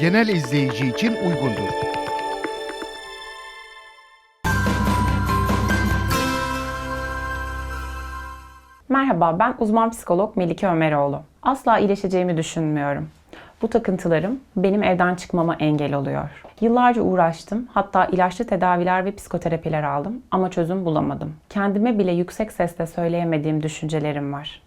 genel izleyici için uygundur. Merhaba, ben uzman psikolog Melike Ömeroğlu. Asla iyileşeceğimi düşünmüyorum. Bu takıntılarım benim evden çıkmama engel oluyor. Yıllarca uğraştım, hatta ilaçlı tedaviler ve psikoterapiler aldım ama çözüm bulamadım. Kendime bile yüksek sesle söyleyemediğim düşüncelerim var.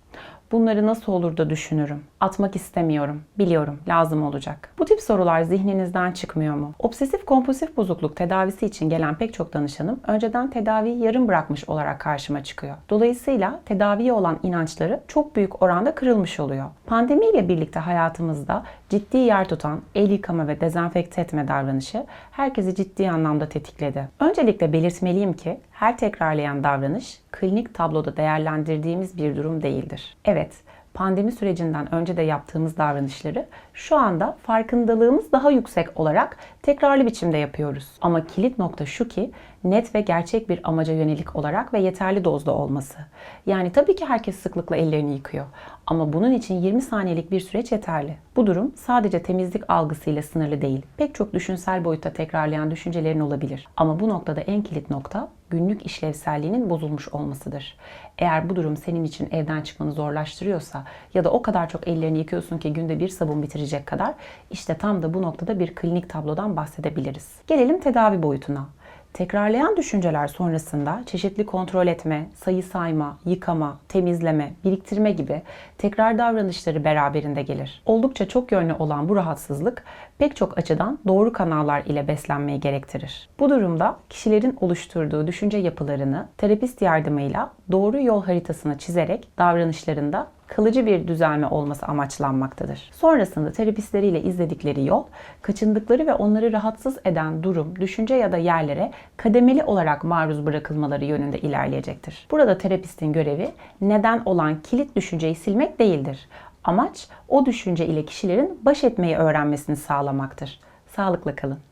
Bunları nasıl olur da düşünürüm? Atmak istemiyorum. Biliyorum, lazım olacak. Bu tip sorular zihninizden çıkmıyor mu? Obsesif kompulsif bozukluk tedavisi için gelen pek çok danışanım önceden tedaviyi yarım bırakmış olarak karşıma çıkıyor. Dolayısıyla tedaviye olan inançları çok büyük oranda kırılmış oluyor. Pandemiyle birlikte hayatımızda ciddi yer tutan el yıkama ve dezenfekte etme davranışı herkesi ciddi anlamda tetikledi. Öncelikle belirtmeliyim ki her tekrarlayan davranış klinik tabloda değerlendirdiğimiz bir durum değildir. Evet, pandemi sürecinden önce de yaptığımız davranışları şu anda farkındalığımız daha yüksek olarak tekrarlı biçimde yapıyoruz. Ama kilit nokta şu ki net ve gerçek bir amaca yönelik olarak ve yeterli dozda olması. Yani tabii ki herkes sıklıkla ellerini yıkıyor ama bunun için 20 saniyelik bir süreç yeterli. Bu durum sadece temizlik algısıyla sınırlı değil. Pek çok düşünsel boyutta tekrarlayan düşüncelerin olabilir. Ama bu noktada en kilit nokta günlük işlevselliğinin bozulmuş olmasıdır. Eğer bu durum senin için evden çıkmanı zorlaştırıyorsa ya da o kadar çok ellerini yıkıyorsun ki günde bir sabun bitirecek kadar işte tam da bu noktada bir klinik tablodan bahsedebiliriz. Gelelim tedavi boyutuna. Tekrarlayan düşünceler sonrasında çeşitli kontrol etme, sayı sayma, yıkama, temizleme, biriktirme gibi tekrar davranışları beraberinde gelir. Oldukça çok yönlü olan bu rahatsızlık pek çok açıdan doğru kanallar ile beslenmeyi gerektirir. Bu durumda kişilerin oluşturduğu düşünce yapılarını terapist yardımıyla doğru yol haritasını çizerek davranışlarında kalıcı bir düzelme olması amaçlanmaktadır. Sonrasında terapistleriyle izledikleri yol, kaçındıkları ve onları rahatsız eden durum, düşünce ya da yerlere kademeli olarak maruz bırakılmaları yönünde ilerleyecektir. Burada terapistin görevi neden olan kilit düşünceyi silmek değildir. Amaç o düşünce ile kişilerin baş etmeyi öğrenmesini sağlamaktır. Sağlıkla kalın.